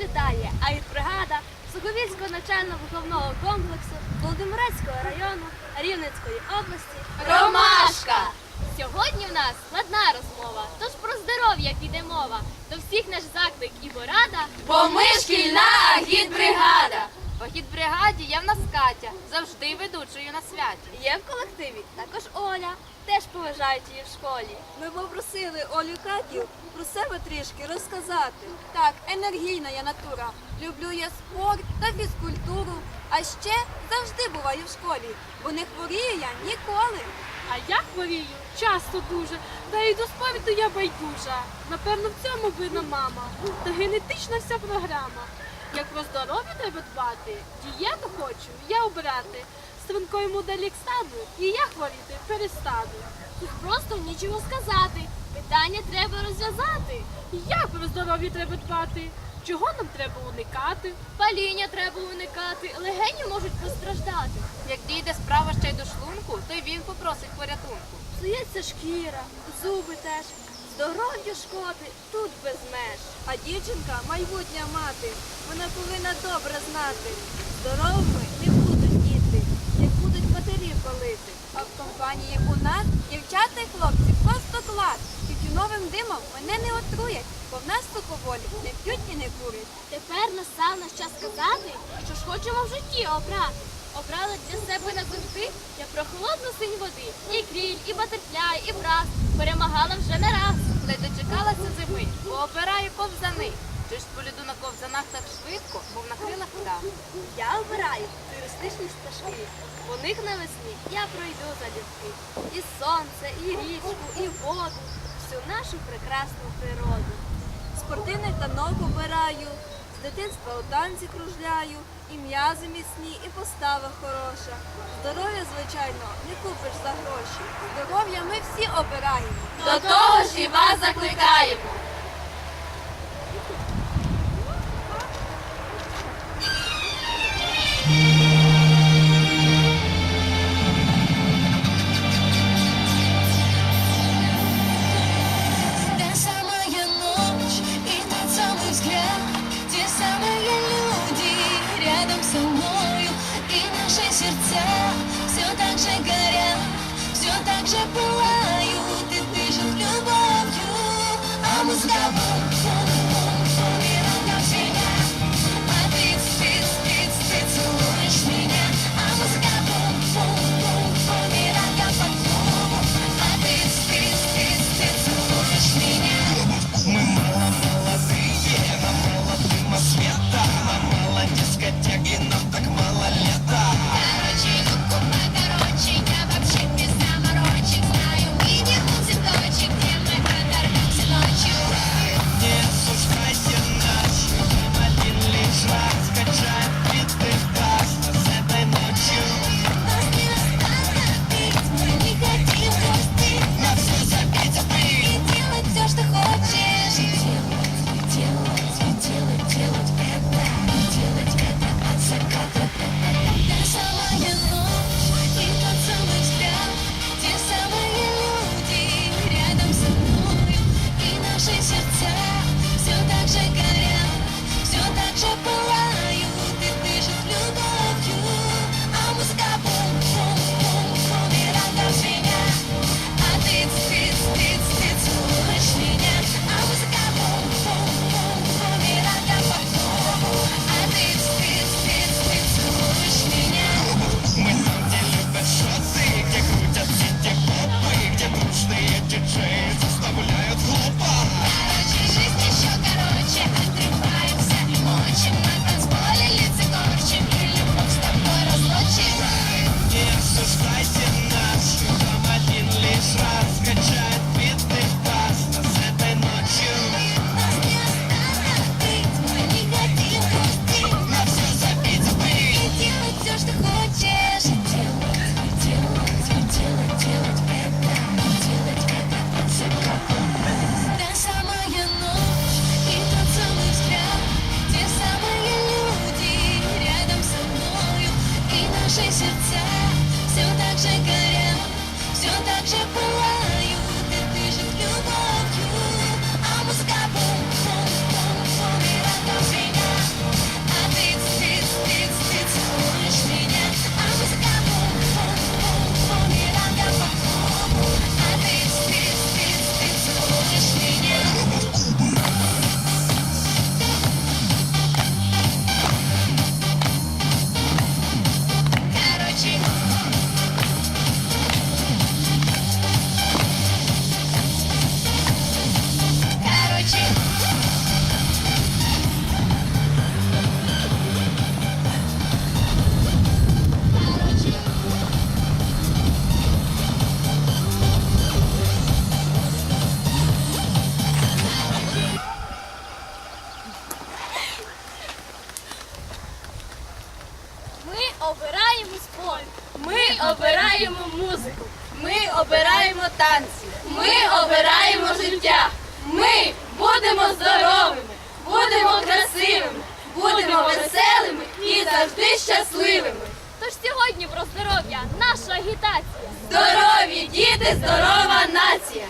вітає бригада Суговільського навчально-виховного комплексу Володимирецького району Рівненської області Ромашка! Сьогодні в нас складна розмова, тож про здоров'я піде мова. До всіх наш заклик і порада. Бо ми шкільна агітбригада. В агітбригаді є в нас Катя, завжди ведучою на святі. Є в колективі також Оля, теж поважають її в школі. Ми попросили Олю Катів про себе трішки розказати. Так, енергійна я натура. Люблю я спорт та фізкультуру. А ще завжди буваю в школі, бо не хворію я ніколи. А я хворію часто дуже, та й до спорту я байдужа. Напевно, в цьому винна мама та генетична вся програма. Дбати, дієту хочу я обрати. Стрункою модель як стану, і я хворіти перестану. Тут просто нічого сказати. Питання треба розв'язати. Як про здоров'я треба дбати? Чого нам треба уникати? Паління треба уникати, легені можуть постраждати. Як дійде справа ще й до шлунку, то й він попросить порятунку. Псується шкіра, зуби теж. Здоров'ю шкоди тут без меж. А дівчинка майбутня мати. Вона повинна добре знати. Здоровими не будуть діти, як будуть матері палити. А в компанії у нас дівчата й хлопці просто клас. Тютюновим димом мене не отруять, бо в нас алкоголю не п'ють і не курять. Тепер настав наш час сказати, що ж хочемо в житті обрати. Обрали для себе назавжди я про холодну синь води. І кріль, і батерфляй, і брас. Перемагала вже не раз. Не дочекалася зими, бо обираю ковзани. Чи ж по на ковзанах так швидко, мов на крилах птах. Я обираю туристичні стежки. По них навесні я пройду залюбки. І сонце, і річку, і воду, всю нашу прекрасну природу. Спортивний танок обираю, з дитинства у танці кружляю, і м'язи міцні, і постава хороша. Здоров'я, звичайно, не купиш за гроші. Здоров'я ми всі обираємо. До того ж і вас закликаємо. А музыка наши сердца все так же горят Все так же пылают обираємо спорт. Ми обираємо музику. Ми обираємо танці. Ми обираємо життя. Ми будемо здоровими, будемо красивими, будемо веселими і завжди щасливими. Тож сьогодні про здоров'я наша агітація. Здорові діти, здорова нація.